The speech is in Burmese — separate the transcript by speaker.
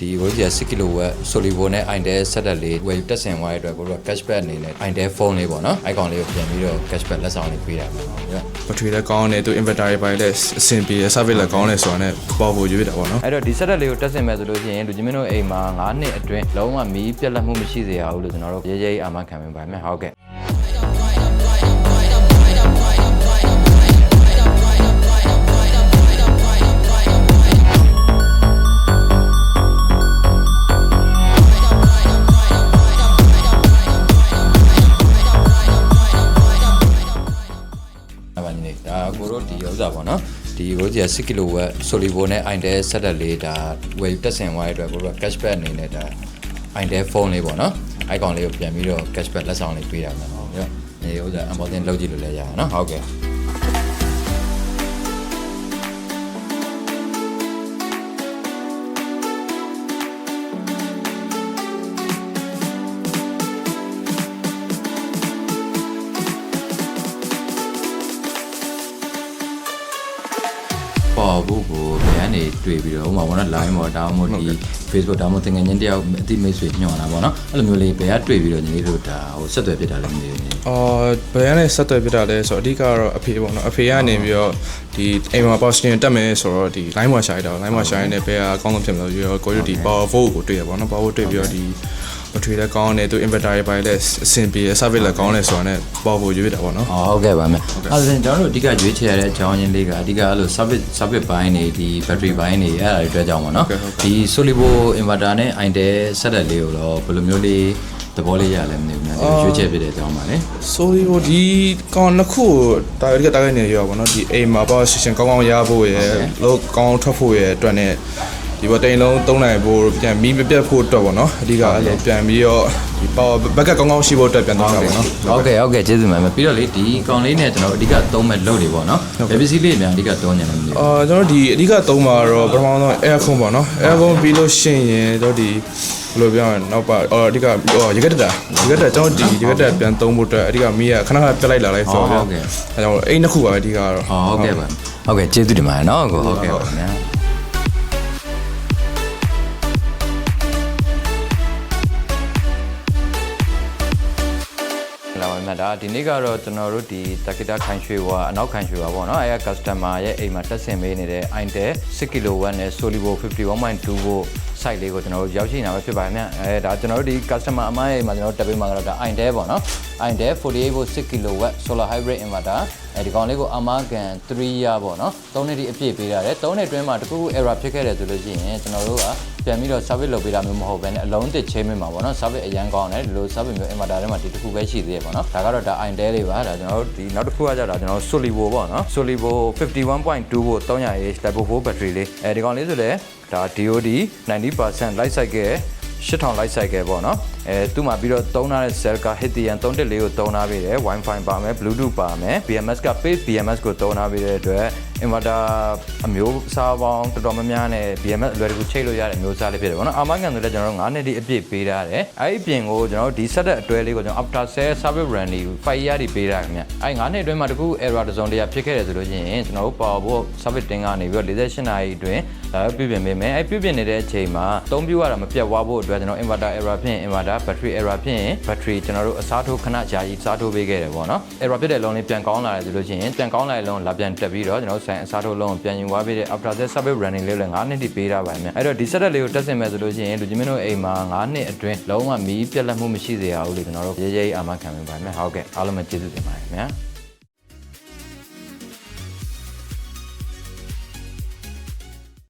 Speaker 1: ဒီကိုကြီး6 kW Solivo နဲ့ Intel ဆက်တက်လေးဝယ်တက်ဆင်သွားတဲ့အတွက်ကိုတို့က cashback အနေနဲ့ Intel phone လေးပေါ့နော် icon လေးကိုပြန်ပြီးတော့ cashback လက်ဆောင်လေးပေးတာပေါ့နော်ပြီးတော့
Speaker 2: ဘက်ထရီလည်းကောင်းတယ်သူ inverter တွေပိုင်းလည်းအဆင်ပြေတယ် service လည်းကောင်းတယ်ဆိုတာနဲ့ပေါ်ဖို့ရွေးတာပေါ့နော်
Speaker 1: အဲ့တော့ဒီ setup လေးကိုတက်ဆင်မဲ့ဆိုလို့ရှိရင်လူကြီးမင်းတို့အိမ်မှာ9နှစ်အတွင်းလုံးဝမီးပြက်လက်မှုမရှိစေရဘူးလို့ကျွန်တော်တို့ရေးရေးအာမခံပေးပါမယ်ဟုတ်ကဲ့ တို့ဒီဥစ္စာပေါ့နော်ဒီကိုကြီး6 kW Solivo နဲ့ Intel ဆက်တက်လေးဒါဝယ်တက်ဆင်သွားတဲ့အတွက်ကိုတို့က cashback အနေနဲ့ဒါ Intel phone လေးပေါ့နော် icon လေးကိုပြန်ပြီးတော့ cashback လက်ဆောင်လေးပေးတာမယ်ဟုတ်ပြီးတော့ဒီဥစ္စာ unboxing လုပ်ကြည့်လို့လည်းရအောင်နော်ဟုတ်ကဲ့ ပေါ်ဖို့ကိုဘယ်ကနေတွေ့ပြီးတော့ဥပမာဘောနော် line ပေါ်ဒါမှမဟုတ်ဒီ Facebook ဒါမှမဟုတ်တင်ငယ်ချင်းတယောက်အတိမိတ်ဆွေညွှန်လာပေါ့နော်အဲ့လိုမျိုးလေးဘယ်ကတွေ့ပြီးတော့ညီလေးတို့ဒါဟိုဆက်သွယ်ဖြစ်တာလည်းမသိဘူးညီ
Speaker 2: အော်ဘယ်ကနေဆက်သွယ်ပြတာလဲဆိုတော့အဓိကကတော့အဖေပေါ့နော်အဖေကနေပြီးတော့ဒီအိမ်မှာ power station တက်မယ်ဆိုတော့ဒီ line မှာရှာရတာ line မှာရှာရတဲ့ဘယ်ကအကောင်းဆုံးဖြစ်မလို့ပြီးတော့ကိုရီဒီ power 4ကိုတွေ့ရပါတော့ power 4တွေ့ပြီးတော့ဒီ ဘက်ထရီလည်းကောင်းတယ်သူ inverter တွေပိုင်းလည်းအဆင်ပြေတယ် service လည်းကောင်းတယ်ဆိုတာနဲ့ပေါ်ဖို့ရွေးတာပေါ့နော်
Speaker 1: ဟုတ်ကဲ့ပါမယ်အဲ့ဒါဆိုရင်ကျွန်တော်တို့အဓိကရွေးချယ်ရတဲ့အကြောင်းရင်းလေးကအဓိကအဲ့လို service service ဘိုင်းနေဒီ battery ဘိုင်းနေအဲ့ဒါတွေအတွက်ကြောင့်ပေါ့နော်ဒီ Solivo inverter နဲ့ Intel ဆက်တက်လေးကိုတော့ဘယ်လိုမျိုးလေးသဘောလေးရလဲမသိဘူးများဒီရွေးချယ်ဖြစ်တဲ့အကြောင်းပါလေ
Speaker 2: sorry ဘဒီကောင်နှစ်ခုတာရီကတားကနေရပါဘောနော်ဒီအိမ်မှာ power station ကောင်းကောင်းရဖို့ရယ်လို့ကောင်းထွက်ဖို့ရယ်အတွက်နဲ့ ဒီဘတိန်လုံးသုံးနိုင်ဖို့ပြန်မီးမပြတ်ဖို့အတွက်ပေါ့နော်အဓိကအဲ့လိုပြန်ပြီးတော့ဒီ power backup ကောင်းကောင်းရှိဖို့အတွက်ပြန်သုံးတာပေါ့နော်
Speaker 1: ဟုတ်ကဲ့ဟုတ်ကဲ့ကျေးဇူးပါမယ်ပြီးတော့လေဒီကောင်လေးနဲ့ကျွန်တော်အဓိကသုံးမဲ့လုပ်တွေပေါ့နော်ဘယ်ပစ္စည်းလေးအများအဓိကသုံးနေတယ်မသိဘူး
Speaker 2: အာကျွန်တော်ဒီအဓိကသုံးပါတော့ပထမဆုံး aircon ပေါ့နော် aircon ပြီးလို့ရှိရင်ကျွန်တော်ဒီဘယ်လိုပြောရလဲနောက်ပါအော်အဓိကဟောရေကက်တာရေကက်တာကျွန်တော်ဒီရေကက်တာပြန်သုံးဖို့အတွက်အဓိကမီးကခဏခဏပြတ်လိုက်လာလိုက်ဆိုတော့အဲကြောင့်အိမ်နှစ်ခုပါပဲအဓိကတော့
Speaker 1: ဟုတ်ကဲ့ပါဟုတ်ကဲ့ကျေးဇူးတင်ပါတယ်နော်ကိုဟုတ်ကဲ့ပါခင်ဗျာ ဒါဒီနေ့ကတော့ကျွန်တော်တို့ဒီတက္ကတာခိုင်ရွှေဝါအနောက်ခိုင်ရွှေဝါပေါ့နော်အဲက customer ရဲ့အိမ်မှာတက်ဆင်ပေးနေတဲ့ Intel 6 kW နဲ့ Solivo 51.2 volt site လေးကိုကျွန်တော်တို့ရောက်ရှိနေတာပဲဖြစ်ပါတယ်ခင်ဗျအဲဒါကျွန်တော်တို့ဒီ customer အမရဲ့အိမ်မှာကျွန်တော်တို့တက်ပေးမှာကတော့ဒါ Intel ပေါ့နော် Intel 48 volt 6 kW solar hybrid inverter အဲဒီကောင်လေးကိုအမကန်3ရပေါ့နော်3နှစ်ဒီအပြည့်ပေးရတယ်3နှစ်အတွင်းမှာတခုခု error ဖြစ်ခဲ့တယ်ဆိုလို့ရှိရင်ကျွန်တော်တို့ကပြန်ပြီးတော့ service လုပ်ပေးတာမျိုးမဟုတ်ဘဲနဲ့အလုံးတစ်ချိန်မှာပေါ့နော် service အရန်ကောင်းတယ်ဒီလို service မျိုး inverter ထဲမှာဒီတစ်ခုပဲရှိသေးတယ်ပေါ့နော်ဒါကတော့ဒါ Intel လေးပါဒါကျွန်တော်တို့ဒီနောက်တစ်ခုကကြတာကျွန်တော်တို့ Solivo ပေါ့နော် Solivo 51.2 volt 300 Type 4 battery လေးအဲဒီကောင်လေးဆိုလည်းဒါ DOD 90% light cycle 8000 light cycle ပေါ့နော် အဲသူ့မှာပြီးတော့သုံးထားတဲ့ cell က Hitian 314ကိုသုံးထားပေးတယ် Wi-Fi ပါမယ် Bluetooth ပါမယ် BMS က Page BMS ကိုသုံးထားပေးတဲ့အတွက် inverter အမျိုးအစားပေါင်းတော်တော်များများနဲ့ BMS အလွယ်တကူချိတ်လို့ရတဲ့အမျိုးအစားလေးဖြစ်တယ်ပေါ့နော်အာမခံဆိုလည်းကျွန်တော်တို့9နှစ်တိအပြည့်ပေးထားတယ်အဲ့ဒီပြင်ကိုကျွန်တော်တို့ဒီ set တဲ့အတွဲလေးကိုကျွန်တော် after sale service warranty 5 year တိပေးထားခင်ဗျအဲ့9နှစ်အတွင်းမှာတကူ error တစ်စုံတစ်ရာဖြစ်ခဲ့တယ်ဆိုလို့ရှိရင်ကျွန်တော်တို့ power board service တင်ကနေပြီးတော့48နာရီအတွင်းဒါပြုပြင်ပေးမယ်အဲ့ပြုပြင်နေတဲ့အချိန်မှာအသုံးပြုရတာမပြတ်ဝါဖို့အတွက်ကျွန်တော် inverter error ဖြစ်ရင် inverter battery error ဖြစ်ရင် battery ကျွန်တော်တို့အစားထိုးခဏကြာကြီးအစားထိုးပေးခဲ့တယ်ပေါ့နော် error ဖြစ်တဲ့အလုံးလေးပြန်ကောင်းလာတယ်ဆိုလို့ရှိရင်ပြန်ကောင်းလာတဲ့အလုံးလာပြန်တက်ပြီးတော့ကျွန်တော်တို့ဆိုင်အစားထိုးလုံးကိုပြန်ယူသွားပေးတဲ့ after sale service running လေးလည်း9နှစ်တိပေးထားပါမယ်အဲ့တော့ဒီ setup လေးကိုတက်ဆင်မယ်ဆိုလို့ရှိရင်လူကြီးမင်းတို့အိမ်မှာ9နှစ်အတွင်းလုံးဝမီးပြက်လက်မှုမရှိစေရဘူးလို့ကျွန်တော်တို့ရေးရေးအာမခံပေးပါမယ်ဟုတ်ကဲ့အားလုံးပဲကျေးဇူးတင်ပါတယ်ခင်ဗျာ